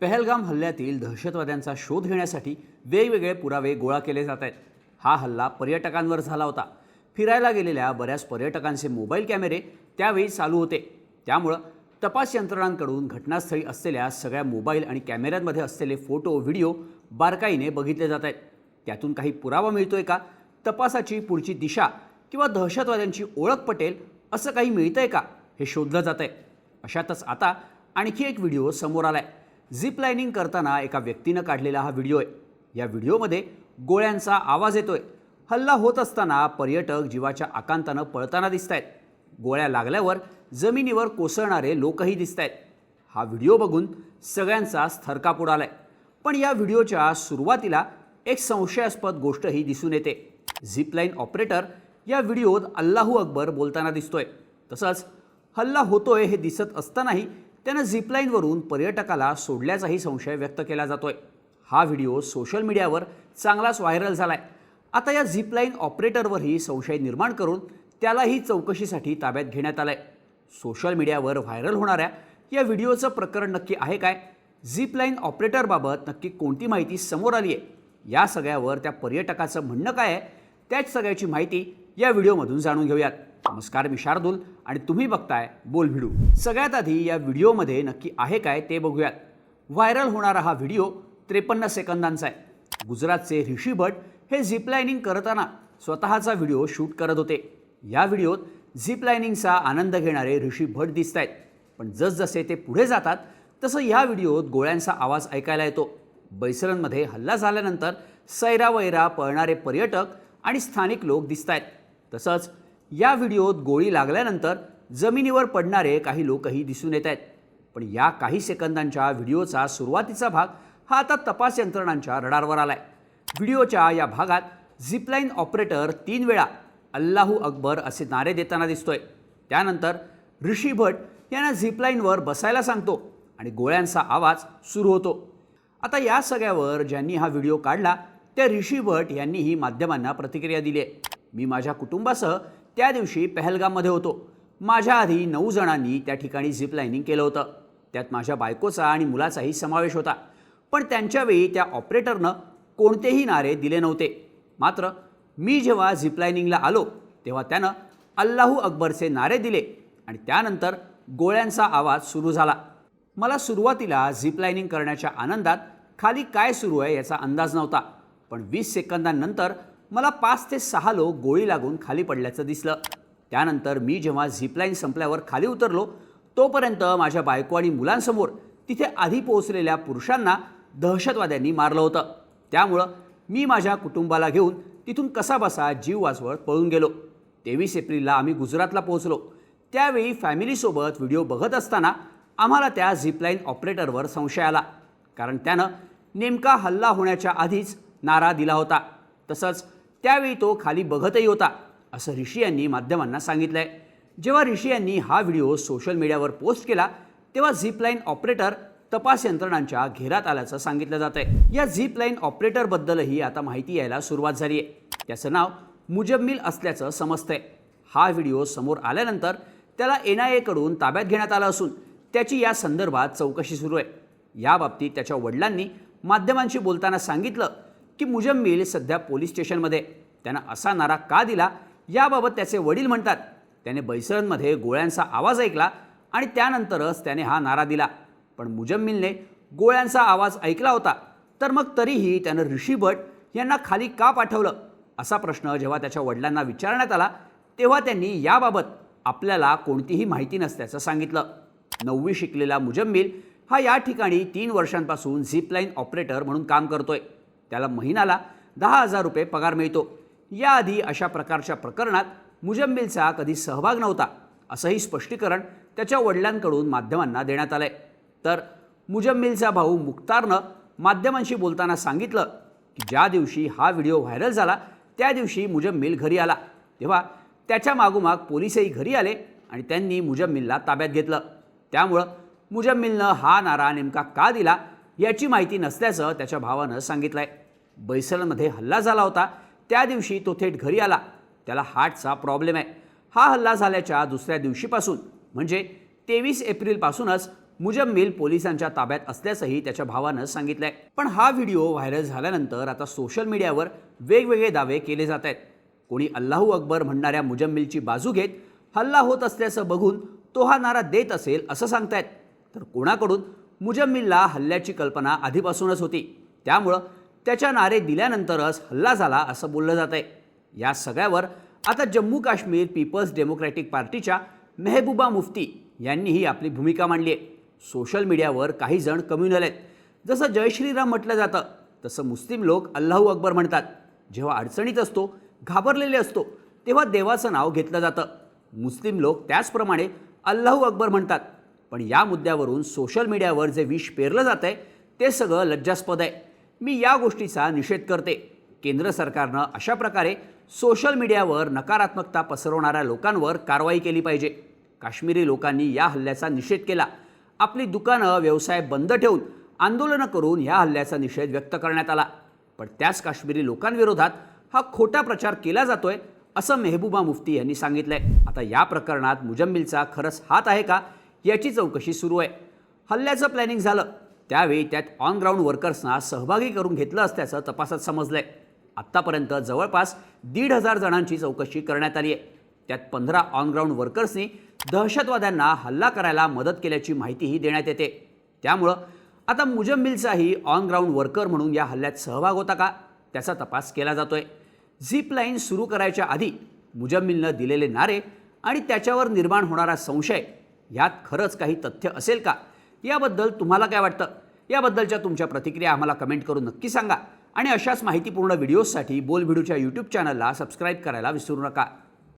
पहलगाम हल्ल्यातील दहशतवाद्यांचा शोध घेण्यासाठी वेगवेगळे पुरावे गोळा केले जात आहेत. हा हल्ला पर्यटकांवर झाला होता. फिरायला गेलेल्या बऱ्याच पर्यटकांचे मोबाईल कॅमेरे त्यावेळी चालू होते. त्यामुळं तपास यंत्रणांकडून घटनास्थळी असलेल्या सगळ्या मोबाईल आणि कॅमेऱ्यांमध्ये असलेले फोटो व्हिडिओ बारकाईने बघितले जात आहेत. त्यातून काही पुरावा मिळतोय का? तपासाची पुढची दिशा किंवा दहशतवाद्यांची ओळख पटेल असं काही मिळतंय का? हे शोधलं जात आहे अशातच आता आणखी एक व्हिडिओ समोर आला आहे झिपलायनिंग करताना एका व्यक्तीनं काढलेला हा व्हिडिओ आहे. या व्हिडिओमध्ये गोळ्यांचा आवाज येतोय. हल्ला होत असताना पर्यटक जीवाच्या आकांतानं पळताना दिसत आहेत गोळ्या लागल्यावर जमिनीवर कोसळणारे लोकही दिसत आहेत हा व्हिडिओ बघून सगळ्यांचाच थरकाप उडालाय. पण या व्हिडिओच्या सुरुवातीला एक संशयास्पद गोष्टही दिसून येते. झिपलाईन ऑपरेटर या व्हिडिओत अल्लाहू अकबर बोलताना दिसतोय. तसंच हल्ला होतोय हे दिसत असतानाही त्यानं झिपलाईनवरून पर्यटकाला सोडल्याचाही संशय व्यक्त केला जातोय. हा व्हिडिओ सोशल मीडियावर चांगलाच व्हायरल झालाय. आता या झिपलाईन ऑपरेटरवरही संशय निर्माण करून त्यालाही चौकशीसाठी ताब्यात घेण्यात आलंय. सोशल मीडियावर व्हायरल होणाऱ्या या व्हिडिओचं प्रकरण नक्की आहे काय? झिपलाईन ऑपरेटरबाबत नक्की कोणती माहिती समोर आली आहे? या सगळ्यावर त्या पर्यटकाचं म्हणणं काय आहे? त्याच सगळ्याची माहिती या व्हिडिओमधून जाणून घेऊयात. नमस्कार मी शार्दूल आणि तुम्ही बघताय बोल भिडू. सगळ्यात आधी या व्हिडिओमध्ये नक्की आहे काय ते बघूयात. व्हायरल होणारा हा व्हिडिओ त्रेपन्न सेकंदांचा आहे. गुजरातचे ऋषी भट हे झिपलायनिंग करताना स्वतःचा व्हिडिओ शूट करत होते. या व्हिडिओत झिपलायनिंगचा आनंद घेणारे ऋषी भट दिसत आहेत पण जसजसे ते पुढे जातात तसं या व्हिडिओत गोळ्यांचा आवाज ऐकायला येतो. बैसरणमध्ये हल्ला झाल्यानंतर सैरावैरा पळणारे पर्यटक आणि स्थानिक लोक दिसत आहेत तसंच या व्हिडिओत गोळी लागल्यानंतर जमिनीवर पडणारे काही लोकही दिसून येत आहेत. पण या काही सेकंदांच्या व्हिडिओचा सुरुवातीचा भाग हा आता तपास यंत्रणांच्या रडारवर आलाय. व्हिडिओच्या या भागात झिपलाईन ऑपरेटर तीन वेळा अल्लाहू अकबर असे नारे देताना दिसतोय. त्यानंतर ऋषी भट यांना झिपलाईनवर बसायला सांगतो आणि गोळ्यांचा आवाज सुरू होतो. आता या सगळ्यावर ज्यांनी हा व्हिडिओ काढला त्या ऋषी भट यांनीही माध्यमांना प्रतिक्रिया दिली आहे. मी माझ्या कुटुंबासह त्या दिवशी पहलगाममध्ये होतो. माझ्या आधी नऊ जणांनी त्या ठिकाणी झिप लायनिंग केलं होतं. त्यात माझ्या बायकोचा आणि मुलाचाही समावेश होता. पण त्यांच्यावेळी त्या ऑपरेटरनं कोणतेही नारे दिले नव्हते. मात्र मी जेव्हा झिपलायनिंगला आलो तेव्हा त्यानं अल्लाहू अकबरचे नारे दिले आणि त्यानंतर गोळ्यांचा आवाज सुरू झाला. मला सुरुवातीला झिपलायनिंग करण्याच्या आनंदात खाली काय सुरू आहे याचा अंदाज नव्हता. पण वीस सेकंदांनंतर मला पाच ते सहा लोक गोळी लागून खाली पडल्याचं दिसलं. त्यानंतर मी जेव्हा झिपलाईन संपल्यावर खाली उतरलो तोपर्यंत माझ्या बायको आणि मुलांसमोर तिथे आधी पोहोचलेल्या पुरुषांना दहशतवाद्यांनी मारलं होतं. त्यामुळं मी माझ्या कुटुंबाला घेऊन तिथून कसाबसा जीव वाचवत पळून गेलो. तेवीस एप्रिलला आम्ही गुजरातला पोहोचलो. त्यावेळी फॅमिलीसोबत व्हिडिओ बघत असताना आम्हाला त्या झिपलाईन ऑपरेटरवर संशय आला. कारण त्यानं नेमका हल्ला होण्याच्या आधीच नारा दिला होता. तसंच त्यावेळी तो खाली बघतही होता असं ऋषी यांनी माध्यमांना सांगितलं आहे जेव्हा ऋषी यांनी हा व्हिडिओ सोशल मीडियावर पोस्ट केला तेव्हा झिपलाईन ऑपरेटर तपास यंत्रणांच्या घेरात आल्याचं सांगितलं जात आहे या झिप लाईन ऑपरेटरबद्दलही आता माहिती यायला सुरुवात झाली आहे त्याचं नाव मुजम्मिल असल्याचं समजतंय. हा व्हिडिओ समोर आल्यानंतर त्याला एन आय एकडून ताब्यात घेण्यात आलं असून त्याची या संदर्भात चौकशी सुरू आहे. याबाबतीत त्याच्या वडिलांनी माध्यमांशी बोलताना सांगितलं की मुजम्मिल सध्या पोलीस स्टेशनमध्ये. त्यानं असा नारा का दिला? याबाबत त्याचे वडील म्हणतात. त्याने बैसरणमध्ये गोळ्यांचा आवाज ऐकला आणि त्यानंतरच त्याने हा नारा दिला. पण मुजम्मिलने गोळ्यांचा आवाज ऐकला होता. तर मग तरीही त्यानं ऋषी भट यांना खाली का पाठवलं? असा प्रश्न जेव्हा त्याच्या वडिलांना विचारण्यात आला तेव्हा त्यांनी याबाबत आपल्याला कोणतीही माहिती नसल्याचं सांगितलं. नववी शिकलेला मुजम्मिल हा या ठिकाणी तीन वर्षांपासून झिपलाईन ऑपरेटर म्हणून काम करतोय. त्याला महिन्याला दहा हजार रुपये पगार मिळतो. याआधी अशा प्रकारच्या प्रकरणात मुजम्मिलचा कधी सहभाग नव्हता असंही स्पष्टीकरण त्याच्या वडिलांकडून माध्यमांना देण्यात आलंय. तर मुजम्मिलचा भाऊ मुक्तारनं माध्यमांशी बोलताना सांगितलं की ज्या दिवशी हा व्हिडिओ व्हायरल झाला त्या दिवशी मुजम्मिल घरी आला. तेव्हा त्याच्या मागोमाग पोलिसही घरी आले आणि त्यांनी मुजम्मिलला ताब्यात घेतलं. त्यामुळं मुजम्मिलनं हा नारा नेमका का दिला याची माहिती नसल्याचं त्याच्या भावानं सांगितलं आहे बैसलमध्ये हल्ला झाला होता. त्या दिवशी तो थेट घरी आला. त्याला हार्टचा प्रॉब्लेम आहे. हा हल्ला झाल्याच्या दुसऱ्या दिवशीपासून. म्हणजे तेवीस एप्रिलपासूनच मुजम्मिल पोलिसांच्या ताब्यात असल्याचंही त्याच्या भावानं सांगितलंय. पण हा व्हिडिओ व्हायरल झाल्यानंतर आता सोशल मीडियावर वेगवेगळे दावे केले जात आहेत कोणी अल्लाहू अकबर म्हणणाऱ्या मुजम्मिलची बाजू घेत हल्ला होत असल्याचं बघून तो हा नारा देत असेल असं सांगतायत. तर कोणाकडून मुजम्मिलला हल्ल्याची कल्पना आधीपासूनच होती. त्यामुळं त्याच्या नारे दिल्यानंतरच हल्ला झाला असं बोललं जात आहे या सगळ्यावर आता जम्मू काश्मीर पीपल्स डेमोक्रॅटिक पार्टीच्या मेहबूबा मुफ्ती यांनीही आपली भूमिका मांडली आहे. सोशल मीडियावर काही जण कम्युनल आहेत जसं जय श्रीराम म्हटलं जातं तसं मुस्लिम लोक अल्लाहू अकबर म्हणतात. जेव्हा अडचणीत असतो घाबरलेले असतो तेव्हा देवाचं नाव घेतलं जातं. मुस्लिम लोक त्याचप्रमाणे अल्लाहू अकबर म्हणतात. पण या मुद्द्यावरून सोशल मीडियावर जे विष पेरलं जात आहे ते सगळं लज्जास्पद आहे. मी या गोष्टीचा निषेध करते. केंद्र सरकारनं अशा प्रकारे सोशल मीडियावर नकारात्मकता पसरवणाऱ्या लोकांवर कारवाई केली पाहिजे. काश्मीरी लोकांनी या हल्ल्याचा निषेध केला. आपली दुकानं व्यवसाय बंद ठेवून आंदोलनं करून या हल्ल्याचा निषेध व्यक्त करण्यात आला. पण त्याच काश्मीरी लोकांविरोधात हा खोटा प्रचार केला जातोय असं मेहबूबा मुफ्ती यांनी सांगितलंय. आता या प्रकरणात मुजम्मिलचा खरंच हात आहे का याची चौकशी सुरू आहे. हल्ल्याचं प्लॅनिंग झालं. त्यावेळी त्यात ऑन ग्राउंड वर्कर्सना सहभागी करून घेतलं असल्याचं तपासात समजलं आहे आत्तापर्यंत जवळपास दीड हजार जणांची चौकशी करण्यात आली आहे त्यात पंधरा ऑनग्राऊंड वर्कर्सनी दहशतवाद्यांना हल्ला करायला मदत केल्याची माहितीही देण्यात येते. त्यामुळं आता मुजम्मिलचाही ऑनग्राऊंड वर्कर म्हणून या हल्ल्यात सहभाग होता का? त्याचा तपास केला जातोय. झिप लाईन सुरू करायच्या आधी मुजम्मिलनं दिलेले नारे आणि त्याच्यावर निर्माण होणारा संशय ह्यात खरंच काही तथ्य असेल का? याबद्दल तुम्हाला काय वाटतं? याबद्दलच्या तुमच्या प्रतिक्रिया आम्हाला कमेंट करून नक्की सांगा. आणि अशाच माहितीपूर्ण व्हिडिओजसाठी बोलभिडूच्या यूट्यूब चॅनलला सबस्क्राईब करायला विसरू नका.